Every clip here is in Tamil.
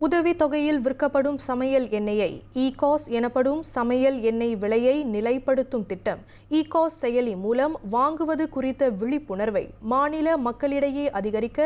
உதவி தொகையில் விற்கப்படும் சமையல் எண்ணெயை இகாஸ் எனப்படும் சமையல் எண்ணெய் விலையை நிலைப்படுத்தும் திட்டம் இகாஸ் செயலி மூலம் வாங்குவது குறித்த விழிப்புணர்வை மாநில மக்களிடையே அதிகரிக்க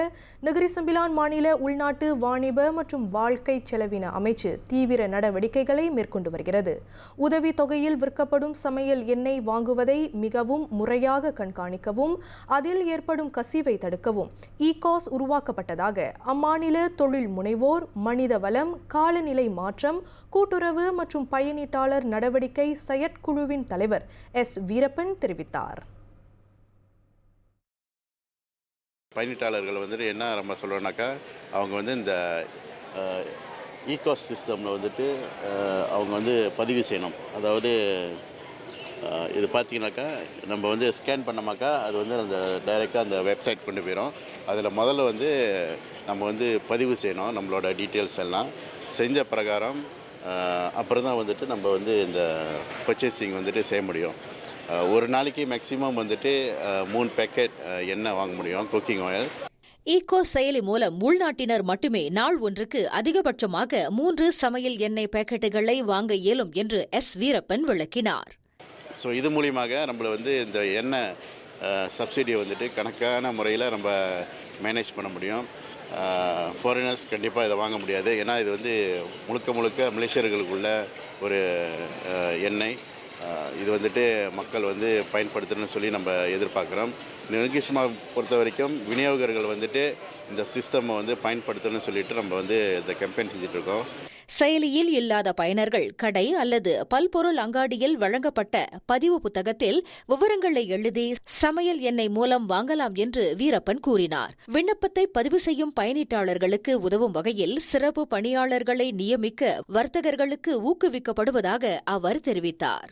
நகரிசம்பிலான் மாநில உள்நாட்டு வாணிப மற்றும் வாழ்க்கை செலவின அமைச்சு தீவிர நடவடிக்கைகளை மேற்கொண்டு வருகிறது. உதவி தொகையில் விற்கப்படும் சமையல் எண்ணெய் வாங்குவதை மிகவும் முறையாக கண்காணிக்கவும் அதில் ஏற்படும் கசிவை தடுக்கவும் இகாஸ் உருவாக்கப்பட்டதாக அம்மாநில தொழில் முனைவோர் மணி மனித வளம் காலநிலை மாற்றம் கூட்டுறவு மற்றும் பயனீட்டாளர் நடவடிக்கை செயற்குழுவின் தலைவர் எஸ். வீரப்பன் தெரிவித்தார். பயனீட்டாளர்கள் வந்துட்டு என்ன நம்ம சொல்லணும்னாக்கா அவங்க வந்து இந்த ஈகோ சிஸ்டமில் வந்துட்டு அவங்க வந்து பதிவு செய்யணும். அதாவது இது பார்த்தீங்கன்னாக்கா நம்ம வந்து ஸ்கேன் பண்ணோமாக்கா அது வந்து அந்த டைரெக்டாக அந்த வெப்சைட் கொண்டு போயிடும் அதில் முதல்ல வந்து நம்ம வந்து பதிவு செய்யணும் நம்மளோட டீட்டெயில்ஸ் எல்லாம். செஞ்ச பிரகாரம் அப்புறம் தான் வந்துட்டு நம்ம வந்து இந்த பர்ச்சேசிங் வந்துட்டு செய்ய முடியும். ஒரு நாளைக்கு மேக்ஸிமம் வந்துட்டு மூணு பேக்கெட் எண்ணெய் வாங்க முடியும் குக்கிங் ஆயில் ஈகோ செயலி மூலம் உள்நாட்டினர் மட்டுமே நாள் ஒன்றுக்கு அதிகபட்சமாக மூன்று சமையல் எண்ணெய் பாக்கெட்டுகளை வாங்க இயலும் என்று எஸ் வீரப்பன் விளக்கினார். ஸோ இது மூலியமாக நம்மளை வந்து இந்த எண்ணெய் சப்சிடியை வந்துட்டு கணக்கான முறையில் நம்ம மேனேஜ் பண்ண முடியும். ஃபாரினர்ஸ் கண்டிப்பாக இதை வாங்க முடியாது. ஏன்னா இது வந்து முழுக்க முழுக்க மலேசியர்களுக்குள்ள ஒரு எண்ணெய். இது வந்துட்டு மக்கள் வந்து பயன்படுத்தணும்னு சொல்லி நம்ம எதிர்பார்க்குறோம். நிர்கிசமா பொறுத்த வரைக்கும் விநியோகர்கள் வந்துட்டு இந்த சிஸ்டமை வந்து பயன்படுத்தணும்னு சொல்லிட்டு நம்ம வந்து இந்த கம்பெயின் செஞ்சிட்ருக்கோம் செயலியில் இல்லாத பயனர்கள் கடை அல்லது பல்பொருள் அங்காடியில் வழங்கப்பட்ட பதிவு புத்தகத்தில் விவரங்களை எழுதி சமையல் எண்ணெய் மூலம் வாங்கலாம் என்று வீரப்பன் கூறினார். விண்ணப்பத்தை பதிவு செய்யும் பயனீட்டாளர்களுக்கு உதவும் வகையில் சிறப்பு பணியாளர்களை நியமிக்க வர்த்தகர்களுக்கு ஊக்குவிக்கப்படுவதாக அவர் தெரிவித்தார்.